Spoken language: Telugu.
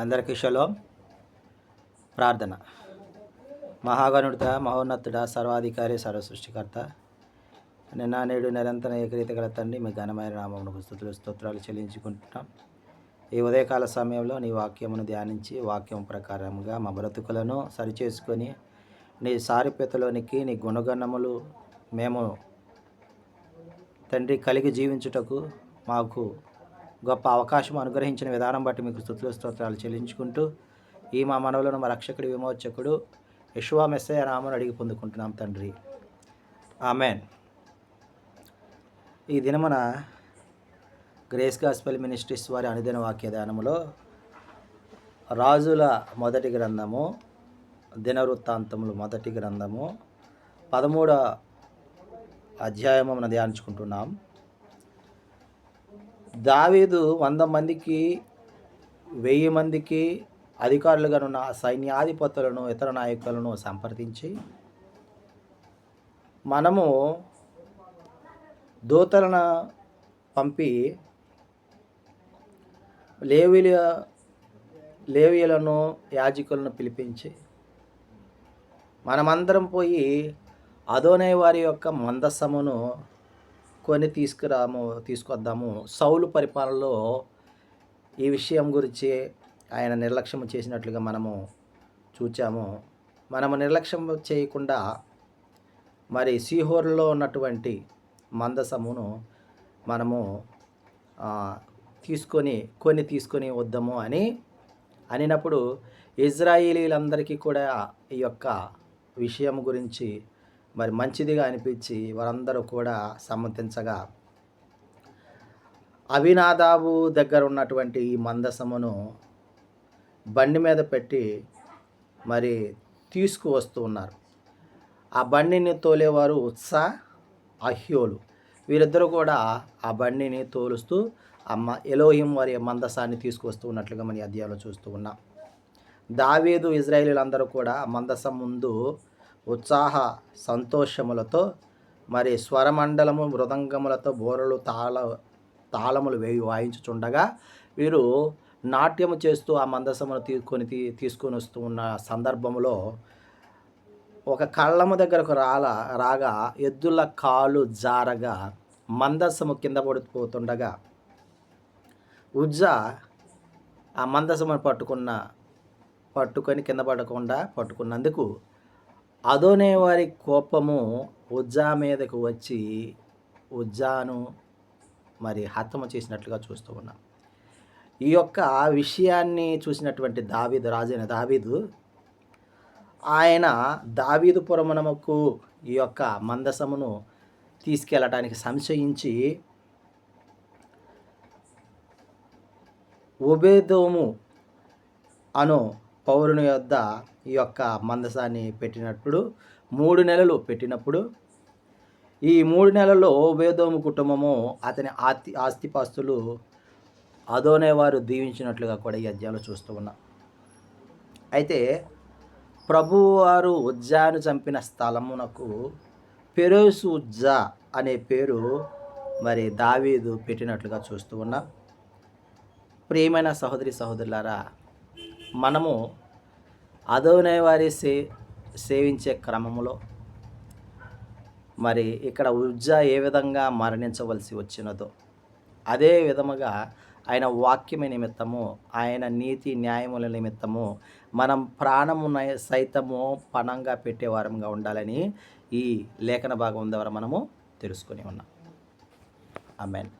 అందరికీ షలోం. ప్రార్థన. మహాగణుడిత మహోన్నతుడ సర్వాధికారి సర్వ సృష్టికర్త నిన్న నేడు నిరంతర ఏకరీత గల తండ్రి మీ ఘనమైన నామమునకు స్థుతులు స్తోత్రాలు చెల్లించుకుంటున్నాం. ఈ ఉదయకాల సమయంలో నీ వాక్యమును ధ్యానించి వాక్యం ప్రకారంగా మా బ్రతుకులను సరిచేసుకొని నీ సారూప్యతలోనికి నీ గుణగణములు మేము తండ్రి కలిగి జీవించుటకు మాకు గొప్ప అవకాశం అనుగ్రహించిన విధానం బట్టి మీకు స్థుతులు స్తోత్రాలు చెల్లించుకుంటూ ఈ మా మనవులను మా రక్షకుడి విమోచకుడు యశువా మెస్సయ రామును అడిగి పొందుకుంటున్నాం తండ్రి. ఆమెన్. ఈ దినమున గ్రేస్ గాస్పల్ మినిస్ట్రీస్ వారి అనుదిన వాక్య ధ్యానములో రాజుల మొదటి గ్రంథము దినవృత్తాంతములు మొదటి గ్రంథము పదమూడ అధ్యాయమును ధ్యానించుకుంటున్నాం. దావీదు వంద మందికి వెయ్యి మందికి అధికారులుగా ఉన్న సైన్యాధిపతులను ఇతర నాయకులను సంప్రదించి మనము దూతలను పంపి లేవిల లేవియలను యాజకులను పిలిపించి మనమందరం పోయి అదోనే వారి యొక్క మందస్సమును కొని తీసుకురాము తీసుకొద్దాము. సౌలు పరిపాలనలో ఈ విషయం గురించి ఆయన నిర్లక్ష్యం చేసినట్లుగా మనము చూచాము. మనము నిర్లక్ష్యం చేయకుండా మరి సీహోర్లో ఉన్నటువంటి మందసమును మనము తీసుకొని కొన్ని తీసుకొని వద్దాము అని అనినప్పుడు ఇజ్రాయేలీలందరికీ కూడా ఈ యొక్క విషయం గురించి మరి మంచిదిగా అనిపించి వారందరూ కూడా సమ్మతించగా అవినాదాబు దగ్గర ఉన్నటువంటి ఈ మందసమును బండి మీద పెట్టి మరి తీసుకువస్తూ ఉన్నారు. ఆ బండిని తోలేవారు ఉత్సా అహ్యోలు. వీరిద్దరూ కూడా ఆ బండిని తోలుస్తూ అమ్మ ఎలోహిం వారి మందసాన్ని తీసుకువస్తూ ఉన్నట్లుగా మన అధ్యాయంలో చూస్తూ ఉన్నాం. దావేదు ఇజ్రాయేలీలందరూ కూడా మందసం ముందు ఉత్సాహ సంతోషములతో మరి స్వరమండలము మృదంగములతో బోరలు తాళ తాళములు వేయి వాయించుచుండగా వీరు నాట్యము చేస్తూ ఆ మందసమును తీసుకొని తీ తీసుకొని వస్తూ ఉన్న సందర్భంలో ఒక కళ్ళము దగ్గరకు రాల రాగా ఎద్దుల కాలు జారగా మందసము కింద పడిపోతుండగా ఉజ్జ ఆ మందసమును పట్టుకున్న పట్టుకొని కింద పడకుండా పట్టుకున్నందుకు అదోనే వారి కోపము ఉజ్జా మీదకు వచ్చి ఉజ్జాను మరి హతము చేసినట్లుగా చూస్తూ ఉన్నాం. ఈ యొక్క విషయాన్ని చూసినటువంటి దావీదు రాజైన దావీదు ఆయన దావీదు పురమనముకు ఈ యొక్క మందసమును తీసుకెళ్ళటానికి సంశయించి ఉబేదోము అను పౌరుని యొద్ద ఈ యొక్క మందసాన్ని పెట్టినప్పుడు మూడు నెలలు పెట్టినప్పుడు ఈ మూడు నెలల్లో వేదోము కుటుంబము అతని ఆస్తి ఆస్తిపాస్తులు అదోనే వారు దీవించినట్లుగా కూడా ఈ అధ్యాయంలో చూస్తూ ఉన్నాం. అయితే ప్రభువారు ఉజ్జాను చంపిన స్థలమునకు పెరోసు ఉజ్జా అనే పేరు మరి దావీదు పెట్టినట్లుగా చూస్తూ ఉన్నాం. ప్రియమైన సహోదరి సహోదరులారా మనము అదోనే వారి సే సేవించే క్రమంలో మరి ఇక్కడ ఉజ్జా ఏ విధంగా మరణించవలసి వచ్చినదో అదే విధముగా ఆయన వాక్యమే నిమిత్తము ఆయన నీతి న్యాయముల నిమిత్తము మనం ప్రాణము సైతము పణంగా పెట్టేవారంగా ఉండాలని ఈ లేఖన భాగం ద్వారా మనము తెలుసుకొని ఉన్నాం. అమెన్